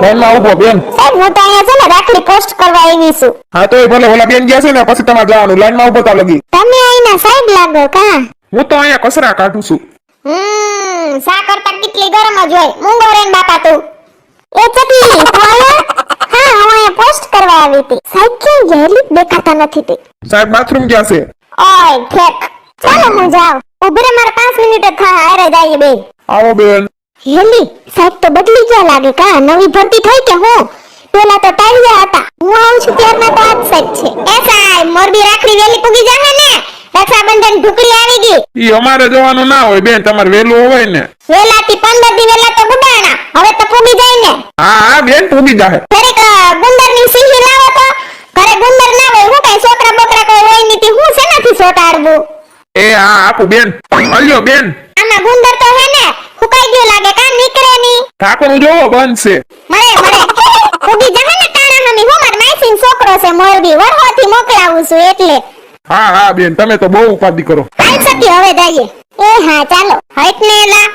કોણમાં ઊભો બેન. સાહેબ હું તો અહીંયા છે ને રાખડી પોસ્ટ કરવા આવી છું. હા તો એ ભલે ઓલા બેન ગયા છે ને પછી તમારે જવાનું. લાઈનમાં ઊભો તા લગી. તમે અહીંના સાહેબ લાગો કા? હું તો અહીંયા કચરા કાઢું છું. હમ સા કરતા કેટલી ગરમ જ હોય. મૂંગો રેન બાપા તું. એ ચકલી તું હા હું અહીંયા પોસ્ટ કરવા આવી હતી. સાહેબ ક્યાં ગયેલી દેખાતા નથી તે. સાહેબ બાથરૂમ ગયા છે. ઓય ઠેક. ચાલો હું જાઉં. ઊભી મારે પાંચ મિનિટ થાય. થા હારે જાય બે આવો બેન. હેલી સાહેબ તો બદલી ગયા લાગે કા? નવી ભરતી થઈ કે હું? પેલા તો ટાળિયા હતા. હું આવું છું ત્યારના તો આજ સાહેબ છે. એ સાહેબ મોરબી રાખડી વેલી પૂગી જાહે ને રક્ષાબંધન ઢુકડી આવી ગઈ. ઈ અમારે જવાનું ના હોય બેન તમારે વેલું હોય ને. વેલાથી પંદર દી વેલા તો ગુડાણા હવે તો પૂગી જાય ને. હા હા બેન પૂગી જાહે ઘરે ગુંદરની સીહી લાવો તો. ઘરે ગુંદર ના હોય હું કઈ છોકરા બોકરા કોઈ હોય નીતિ હું શેનાથી સોટાડવું? એ હા આપું બેન. અલ્યો બેન. આમાં ગુંદર તો હે ને ફુકાઈ ગયું લાગે કા નીકળે ની ઢાંકણું જોવો બંધ છે. મળે મળે પૂગી જાહે ને તારા મમ્મી હું માર માસીન છોકરો છે મોરબી વરહોથી મોકલાવું છું એટલે. હા હા બેન તમે તો બહુ ઉપાધિ કરો. હાલ સતી હવે જઈએ. એ હા ચાલો. હટ ને એલા.